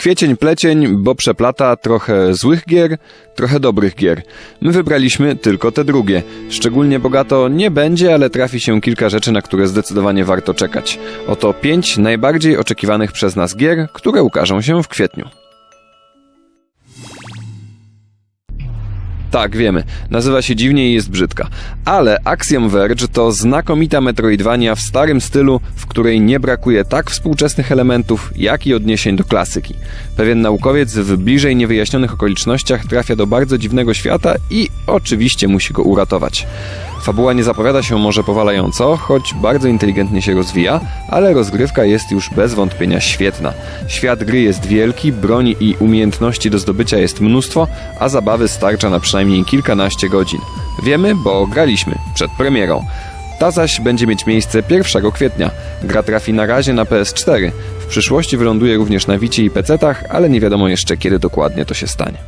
Kwiecień plecień, bo przeplata trochę złych gier, trochę dobrych gier. My wybraliśmy tylko te drugie. Szczególnie bogato nie będzie, ale trafi się kilka rzeczy, na które zdecydowanie warto czekać. Oto pięć najbardziej oczekiwanych przez nas gier, które ukażą się w kwietniu. Tak, wiemy. Nazywa się dziwnie i jest brzydka. Ale Axiom Verge to znakomita Metroidvania w starym stylu, w której nie brakuje tak współczesnych elementów, jak i odniesień do klasyki. Pewien naukowiec w bliżej niewyjaśnionych okolicznościach trafia do bardzo dziwnego świata i oczywiście musi go uratować. Fabuła nie zapowiada się może powalająco, choć bardzo inteligentnie się rozwija, ale rozgrywka jest już bez wątpienia świetna. Świat gry jest wielki, broni i umiejętności do zdobycia jest mnóstwo, a zabawy starcza na przynajmniej kilkanaście godzin. Wiemy, bo graliśmy przed premierą. Ta zaś będzie mieć miejsce 1 kwietnia. Gra trafi na razie na PS4. W przyszłości wyląduje również na Wicie i PC-tach, ale nie wiadomo jeszcze kiedy dokładnie to się stanie.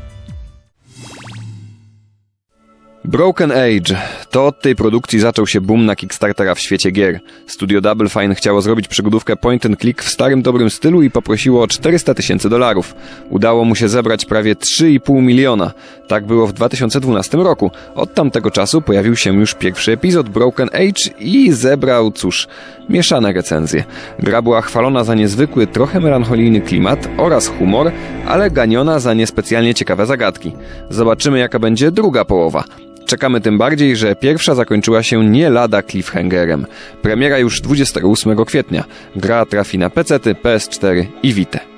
Broken Age. To od tej produkcji zaczął się boom na Kickstartera w świecie gier. Studio Double Fine chciało zrobić przygodówkę point and click w starym dobrym stylu i poprosiło o 400 tysięcy dolarów. Udało mu się zebrać prawie 3,5 miliona. Tak było w 2012 roku. Od tamtego czasu pojawił się już pierwszy epizod Broken Age i zebrał, cóż, mieszane recenzje. Gra była chwalona za niezwykły, trochę melancholijny klimat oraz humor, ale ganiona za niespecjalnie ciekawe zagadki. Zobaczymy jaka będzie druga połowa. Czekamy tym bardziej, że pierwsza zakończyła się nie lada cliffhangerem. Premiera już 28 kwietnia. Gra trafi na PC, PS4 i Vita.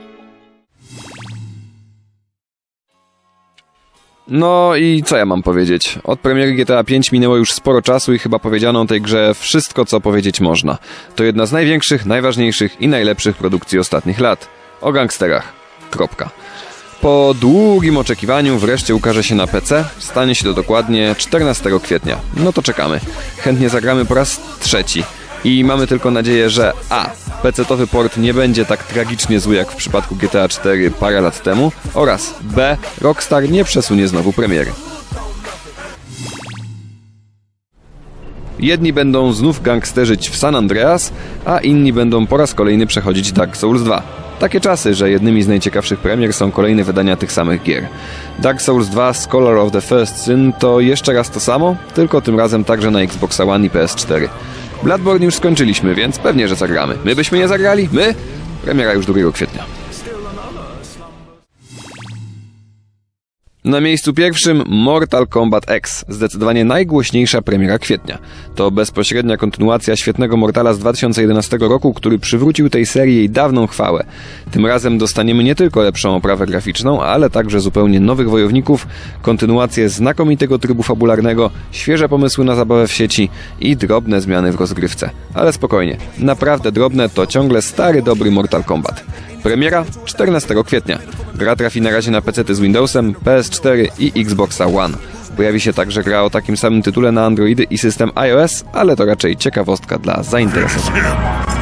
No i co ja mam powiedzieć? Od premiery GTA 5 minęło już sporo czasu i chyba powiedziano o tej grze wszystko, co powiedzieć można. To jedna z największych, najważniejszych i najlepszych produkcji ostatnich lat. O gangsterach. Kropka. Po długim oczekiwaniu wreszcie ukaże się na PC. Stanie się to dokładnie 14 kwietnia. No to czekamy. Chętnie zagramy po raz trzeci. I mamy tylko nadzieję, że A. PC-towy port nie będzie tak tragicznie zły jak w przypadku GTA 4 parę lat temu oraz B. Rockstar nie przesunie znowu premiery. Jedni będą znów gangsterzyć w San Andreas, a inni będą po raz kolejny przechodzić Dark Souls 2. Takie czasy, że jednymi z najciekawszych premier są kolejne wydania tych samych gier. Dark Souls 2 Scholar of the First Sin to jeszcze raz to samo, tylko tym razem także na Xbox One i PS4. Bloodborne już skończyliśmy, więc pewnie, że zagramy. My byśmy nie zagrali? My? Premiera już 2 kwietnia. Na miejscu pierwszym Mortal Kombat X, zdecydowanie najgłośniejsza premiera kwietnia. To bezpośrednia kontynuacja świetnego Mortala z 2011 roku, który przywrócił tej serii jej dawną chwałę. Tym razem dostaniemy nie tylko lepszą oprawę graficzną, ale także zupełnie nowych wojowników, kontynuację znakomitego trybu fabularnego, świeże pomysły na zabawę w sieci i drobne zmiany w rozgrywce. Ale spokojnie, naprawdę drobne to ciągle stary dobry Mortal Kombat. Premiera 14 kwietnia. Gra trafi na razie na PC z Windowsem, PS4 i Xboxa One. Pojawi się także gra o takim samym tytule na Androidy i system iOS, ale to raczej ciekawostka dla zainteresowanych.